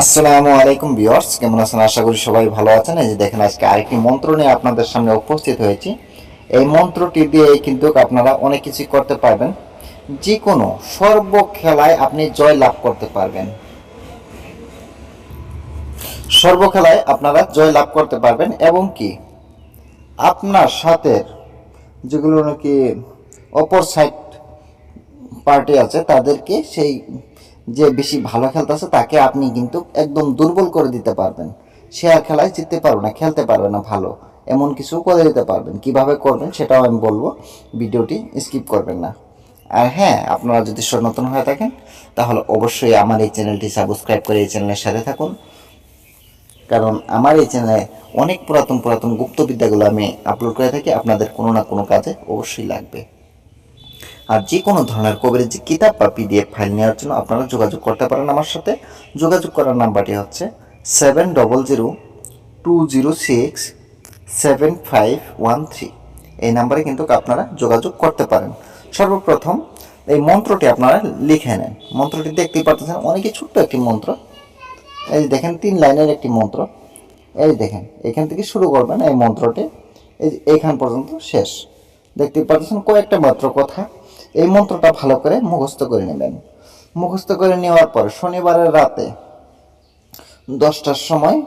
আসসালামু আলাইকুম ভিউয়ার্স, কেমন আছেন? আশা করি সবাই ভালো আছেন। এই যে দেখেন, আজকে আরেকটি মন্ত্র নিয়ে আপনাদের সামনে উপস্থিত হয়েছি। এই মন্ত্রটি দিয়ে কিন্তু আপনারা অনেক কিছু করতে পারবেন। যে কোনো সর্ব খেলায় আপনি জয় লাভ করতে পারবেন। সর্ব খেলায় আপনারা জয় লাভ করতে পারবেন এবং কি? আপনার সাথে যেগুলো নাকি অপর সাইড পার্টি আছে, তাদেরকে সেই যে বেশি ভালো খেলতেছে, তাকে আপনি কিন্তু একদম দুর্বল করে দিতে পারবেন। সে আর খেলায় জিততে পারবে না, খেলতে পারবে না ভালো। এমন কিছু করে দিতে পারবেন। কীভাবে করবেন সেটাও আমি বলব। ভিডিওটি স্কিপ করবেন না। আর হ্যাঁ আপনারা যদি নতুন হয়ে থাকেন, তাহলে অবশ্যই আমার এই চ্যানেলটি সাবস্ক্রাইব করে এই চ্যানেলের সাথে থাকুন। কারণ আমার এই চ্যানেলে অনেক পুরাতন পুরাতন গুপ্তবিদ্যাগুলো আমি আপলোড করে থাকি। আপনাদের কোনো না কোনো কাজে অবশ্যই লাগবে। আর যে কোনো ধরনের কবিরের যে কিতাব বা পিডিএফ ফাইল নেওয়ার জন্য আপনারা যোগাযোগ করতে পারেন আমার সাথে। যোগাযোগ করার নাম্বারটি হচ্ছে seven double zero two zero six seven five one three এই নাম্বারে কিন্তু আপনারা যোগাযোগ করতে পারেন। সর্বপ্রথম এই মন্ত্রটি আপনারা লিখে নেন। মন্ত্রটি দেখতেই পাচ্ছেন অনেকই ছোট্ট একটি মন্ত্র। এই দেখেন, তিন লাইনের একটি মন্ত্র। এই দেখেন, এখান থেকে শুরু করবেন এই মন্ত্রটি। এই যে এইখান পর্যন্ত শেষ। দেখতে পাচ্ছেন কয়েকটা মাত্র কথা। এই মন্ত্রটা ভালো করে মুখস্থ করে নেবেন। মুখস্থ করে নেওয়ার পর শনিবারের রাতে দশটার সময়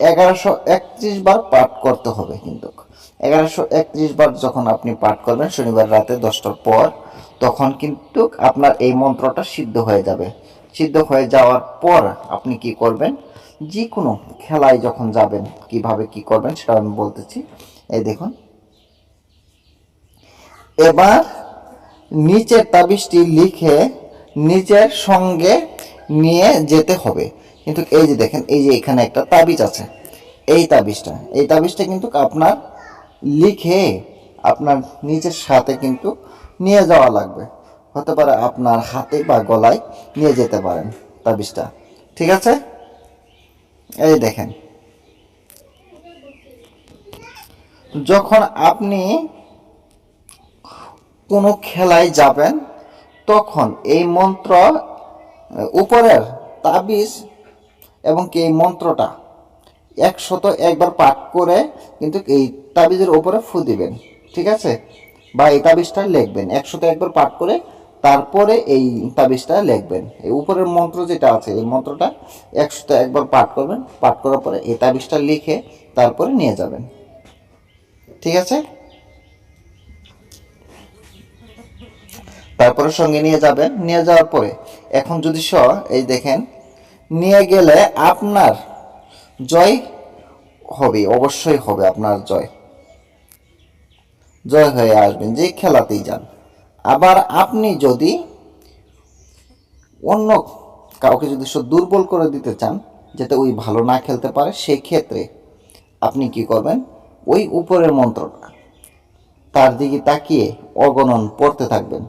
এগারোশো একত্রিশ বার পাঠ করতে হবে কিন্তু। এগারোশো একত্রিশ বার যখন আপনি পাঠ করবেন শনিবার রাতে দশটার পর, তখন কিন্তু আপনার এই মন্ত্রটা সিদ্ধ হয়ে যাবে। সিদ্ধ হয়ে যাওয়ার পর আপনি কি করবেন? যে কোনো খেলায় যখন যাবেন, কীভাবে কি করবেন সেটা আমি বলতেছি। এই দেখুন। এবার নিচের তাবিজটি লিখে নিজের সঙ্গে নিয়ে যেতে হবে। কিন্তু এই যে দেখেন, এই যে এখানে একটা তাবিজ আছে। এই তাবিজটা এই তাবিজটা কিন্তু আপনার লিখে আপনার নিজের সাথে কিন্তু নিয়ে যাওয়া লাগবে। হতে পারে আপনার হাতে বা গলায় নিয়ে যেতে পারেন তাবিজটা। ঠিক আছে? এই দেখেন। যখন আপনি কোনো খেলায় যাবেন, তখন এই মন্ত্র উপরের তাবিজ এবং কি এই মন্ত্রটা একশত একবার পাঠ করে কিন্তু এই তাবিজের উপরে ফু দিবেন, ঠিক আছে? বা এই তাবিজটা লিখবেন, একশত একবার পাঠ করে তারপরে এই তাবিজটা লিখবেন। এই উপরের মন্ত্র যেটা আছে, এই মন্ত্রটা একশত একবার পাঠ করবেন, পাঠ করার পরে এই তাবিজটা লিখে তারপরে নিয়ে যাবেন, ঠিক আছে? তারপরে সঙ্গে নিয়ে যাবেন। নিয়ে যাওয়ার পরে, এখন যদি স, এই দেখেন, নিয়ে গেলে আপনার জয় হবে, অবশ্যই হবে আপনার জয়। জয় হয়ে আসবেন, যে খেলাতেই যান। আবার আপনি যদি অন্য কাউকে যদি সে দুর্বল করে দিতে চান, যাতে ওই ভালো না খেলতে পারে সেই ক্ষেত্রে আপনি কি করবেন? ওই উপরের মন্ত্রটা, তার দিকে তাকিয়ে অগণন পড়তে থাকবেন।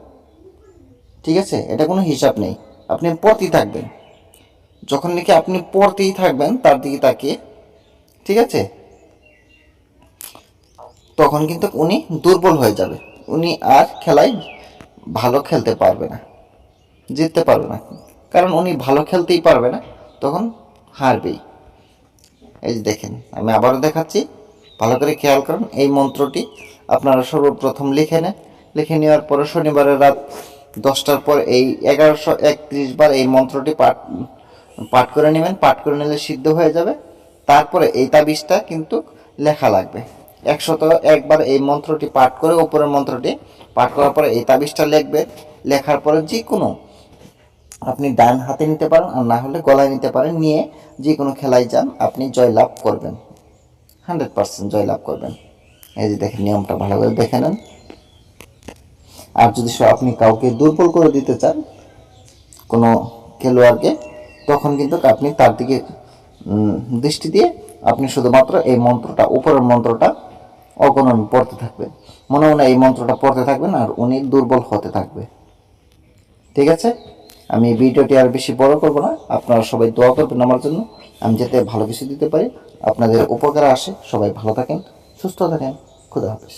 ঠিক আছে? এটা কোনো হিসাব নেই। আপনি পড়তেই থাকবেন। যখন নাকি আপনি পড়তেই থাকবেন, তার দিকে তাকিয়ে, ঠিক আছে? তখন কিন্তু উনি দুর্বল হয়ে যাবে। উনি আর খেলায় ভালো খেলতে পারবে না, জিততে পারবে না। কারণ উনি ভালো খেলতেই পারবে না, তখন হারবেই। এই যে দেখেন, আমি আবারও দেখাচ্ছি। ভালো করে খেয়াল করুন, এই মন্ত্রটি আপনারা সর্বপ্রথম লিখে নেন। লিখে নেওয়ার পরে শনিবারের রাত দশটার পর এই এগারোশো একত্রিশ বার এই মন্ত্রটি পাঠ পাঠ করে নেবেন। পাঠ করে নিলে সিদ্ধ হয়ে যাবে। তারপরে এই তাবিজটা কিন্তু লেখা লাগবে। একশত একবার এই মন্ত্রটি পাঠ করে উপরের মন্ত্রটি পাঠ করার পরে এই তাবিজটা লিখবে। লেখার পরে যে কোনো আপনি ডান হাতে নিতে পারেন আর না হলে গলায় নিতে পারেন। নিয়ে যে কোনো খেলায় যান, আপনি জয়লাভ করবেন। হান্ড্রেড পার্সেন্ট জয়লাভ করবেন। এই যে দেখেন, নিয়মটা ভালো করে দেখে নেন। আর যদি আপনি কাউকে দুর্বল করে দিতে চান কোনো খেলোয়াড়কে, তখন কিন্তু আপনি তার দিকে দৃষ্টি দিয়ে আপনি শুধুমাত্র এই মন্ত্রটা, উপরের মন্ত্রটা অগণন পড়তে থাকবেন মনে মনে এই মন্ত্রটা পড়তে থাকবেন আর উনি দুর্বল হতে থাকবে। ঠিক আছে? আমি ভিডিওটি আর বেশি বড় করব না। আপনারা সবাই দোয়া করবেন আমার জন্য। আমি যাতে ভালো কিছু দিতে পারি। আপনাদের উপকারে আসে। সবাই ভালো থাকেন, সুস্থ থাকেন। খুদা হাফিজ।